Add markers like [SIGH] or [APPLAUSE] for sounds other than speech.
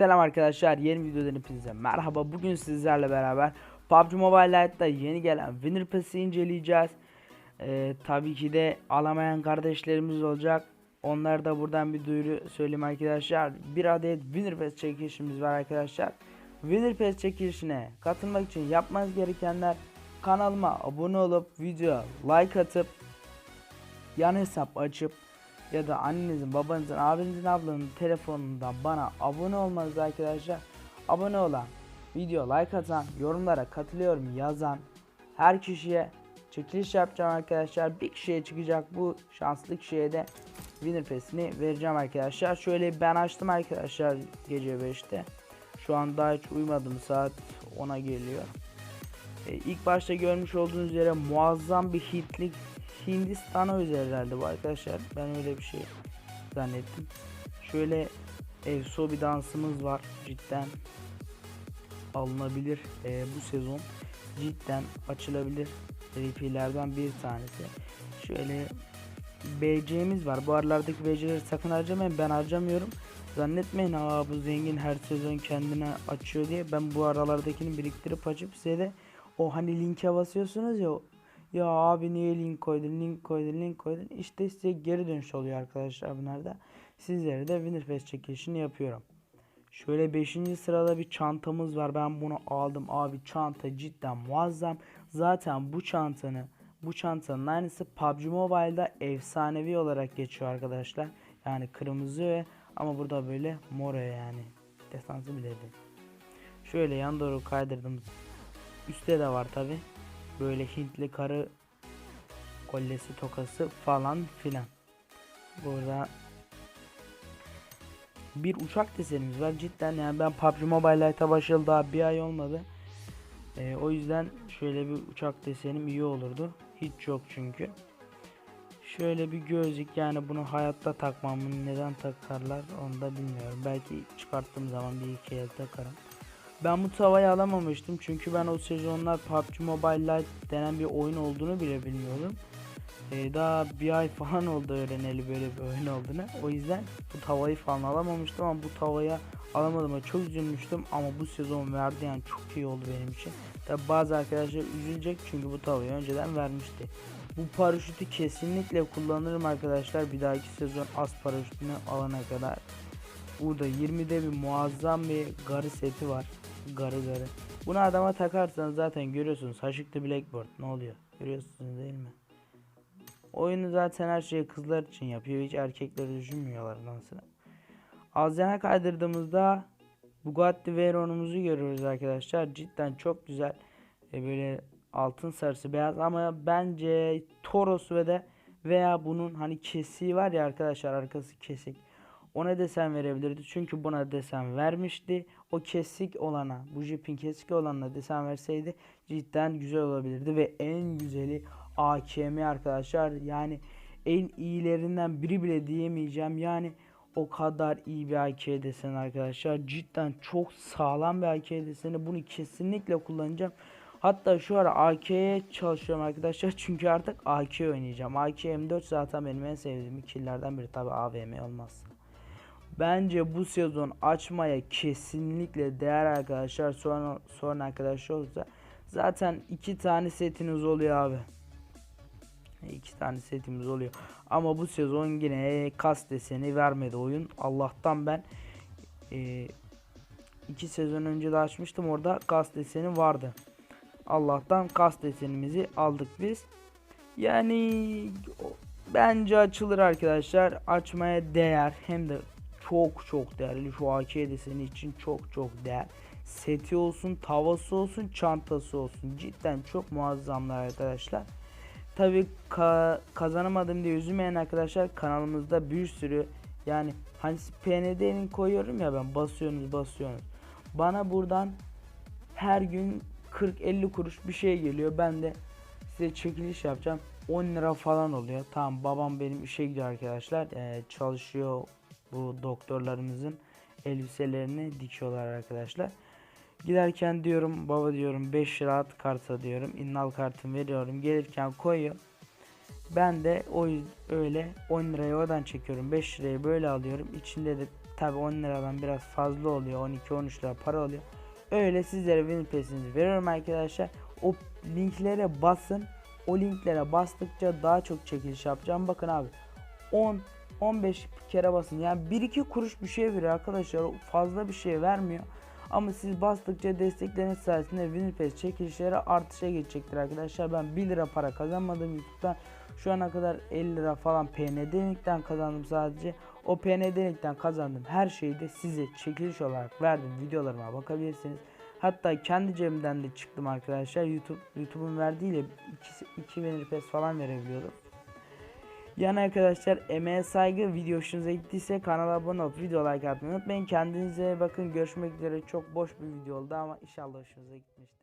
Selam arkadaşlar yeni videodan hepinize. Merhaba bugün sizlerle beraber PUBG Mobile Lite'da yeni gelen Winner Pass'i inceleyeceğiz. Ee, Tabii ki de alamayan kardeşlerimiz olacak. Onlar da buradan bir duyuru söyleyeyim arkadaşlar. Bir adet Winner Pass çekilişimiz var arkadaşlar. Winner Pass çekilişine katılmak için yapmanız gerekenler Kanalıma abone olup videoya like atıp yan hesap açıp ya da annenizin, babanızın, abinizin, ablanın telefonundan bana abone olmanız arkadaşlar. Abone olan, video like atan, yorumlara katılıyorum yazan her kişiye çekiliş yapacağım arkadaşlar. Bir kişiye çıkacak bu şanslı kişiye de Winner Pass'ini vereceğim arkadaşlar. Şöyle ben açtım arkadaşlar gece 5'te. Şu an daha hiç uyumadım saat 10'a geliyor. E, ilk başta görmüş olduğunuz üzere muazzam bir hitlik Hindistan'a özel herhalde bu arkadaşlar. Ben öyle bir şey zannettim. Şöyle Evso bir dansımız var. Cidden alınabilir e, bu sezon. Cidden açılabilir RP'lerden bir tanesi. Şöyle BC'miz var. Bu aralardaki BC'leri sakın harcamayın. Ben harcamıyorum. Zannetmeyin aa bu zengin her sezon kendine açıyor diye. Ben bu aralardakini biriktirip açıp size de o hani linke basıyorsunuz ya ya abi niye link koydun link koydun link koydun? İşte size geri dönüş oluyor arkadaşlar bunlarda sizlere de Winner Pass çekilişini yapıyorum. Şöyle 5. sırada bir çantamız var. Ben bunu aldım. Abi çanta cidden muazzam. Zaten bu çantanı bu çantanın aynısı PUBG Mobile'da efsanevi olarak geçiyor arkadaşlar. Yani kırmızı ve ama burada böyle mor yani. Destansı bile şöyle yan doğru kaydırdım üstte de var tabi böyle Hintli karı kolyesi tokası falan filan. Burada bir uçak desenimiz var cidden yani ben PUBG Mobile Lite'a başlayalı daha bir ay olmadı. Ee, o yüzden şöyle bir uçak desenim iyi olurdu. Hiç yok çünkü. Şöyle bir gözlük yani bunu hayatta takmamın neden takarlar onu da bilmiyorum. Belki çıkarttığım zaman bir iki el takarım. Ben bu tavayı alamamıştım çünkü ben o sezonlar PUBG Mobile Lite denen bir oyun olduğunu bile bilmiyordum. Ee, daha bir ay [LAUGHS] falan oldu öğreneli böyle bir oyun olduğunu. O yüzden bu tavayı falan alamamıştım ama bu tavaya alamadım. Çok üzülmüştüm ama bu sezon verdi yani çok iyi oldu benim için. Tabi bazı arkadaşlar üzülecek çünkü bu tavayı önceden vermişti. Bu paraşütü kesinlikle kullanırım arkadaşlar bir dahaki sezon az paraşütünü alana kadar. Burada 20'de bir muazzam bir garı seti var. Garı garı. Bunu adama takarsanız zaten görüyorsunuz. Haşıklı Blackboard ne oluyor? Görüyorsunuz değil mi? Oyunu zaten her şeyi kızlar için yapıyor. Hiç erkekleri düşünmüyorlar sıra. Az kaydırdığımızda Bugatti Veyron'umuzu görüyoruz arkadaşlar. Cidden çok güzel. E böyle altın sarısı beyaz ama bence Toros ve de veya bunun hani kesiği var ya arkadaşlar arkası kesik. Ona desen verebilirdi. Çünkü buna desen vermişti. O kesik olana, bu jipin kesik olanına desen verseydi cidden güzel olabilirdi. Ve en güzeli AKM arkadaşlar. Yani en iyilerinden biri bile diyemeyeceğim. Yani o kadar iyi bir AK desen arkadaşlar. Cidden çok sağlam bir AK deseni. Bunu kesinlikle kullanacağım. Hatta şu ara AK'ye çalışıyorum arkadaşlar. [LAUGHS] Çünkü artık AK oynayacağım. AK M4 zaten benim en sevdiğim killerden biri. Tabi AVM olmaz. Bence bu sezon açmaya kesinlikle değer arkadaşlar. Sonra sonra arkadaşlar olursa zaten iki tane setiniz oluyor abi. İki tane setimiz oluyor. Ama bu sezon yine kas deseni vermedi oyun. Allah'tan ben e, iki sezon önce de açmıştım. Orada kas deseni vardı. Allah'tan kas desenimizi aldık biz. Yani bence açılır arkadaşlar. Açmaya değer. Hem de çok çok değerli. Şu AK deseni için çok çok değer. Seti olsun, tavası olsun, çantası olsun. Cidden çok muazzamlar arkadaşlar. Tabi ka kazanamadım diye üzülmeyen arkadaşlar kanalımızda bir sürü yani hani PND'nin koyuyorum ya ben basıyorsunuz basıyorsunuz. Bana buradan her gün 40-50 kuruş bir şey geliyor. Ben de size çekiliş yapacağım. 10 lira falan oluyor. Tamam babam benim işe gidiyor arkadaşlar. Ee, çalışıyor bu doktorlarımızın elbiselerini dikiyorlar arkadaşlar. Giderken diyorum baba diyorum 5 lira karta diyorum. İnnal kartımı veriyorum. Gelirken koyuyor. Ben de o öyle 10 lirayı oradan çekiyorum. 5 lirayı böyle alıyorum. İçinde de tabi 10 liradan biraz fazla oluyor 12-13 lira para oluyor. Öyle sizlere Winpass'inizi veriyorum arkadaşlar. O linklere basın. O linklere bastıkça daha çok çekiliş yapacağım. Bakın abi 10 15 kere basın. Yani 1-2 kuruş bir şey veriyor arkadaşlar. Fazla bir şey vermiyor. Ama siz bastıkça destekleriniz sayesinde Winpass çekilişleri artışa geçecektir arkadaşlar. Ben 1 lira para kazanmadım YouTube'dan. Şu ana kadar 50 lira falan PND linkten kazandım sadece. O PND linkten kazandığım her şeyi de size çekiliş olarak verdim. Videolarıma bakabilirsiniz. Hatta kendi cebimden de çıktım arkadaşlar. YouTube YouTube'un verdiğiyle 2 2 Winpass falan verebiliyordum. Yani arkadaşlar emeğe saygı video hoşunuza gittiyse kanala abone olup video like atmayı unutmayın. Kendinize bakın görüşmek üzere çok boş bir video oldu ama inşallah hoşunuza gitmiştir.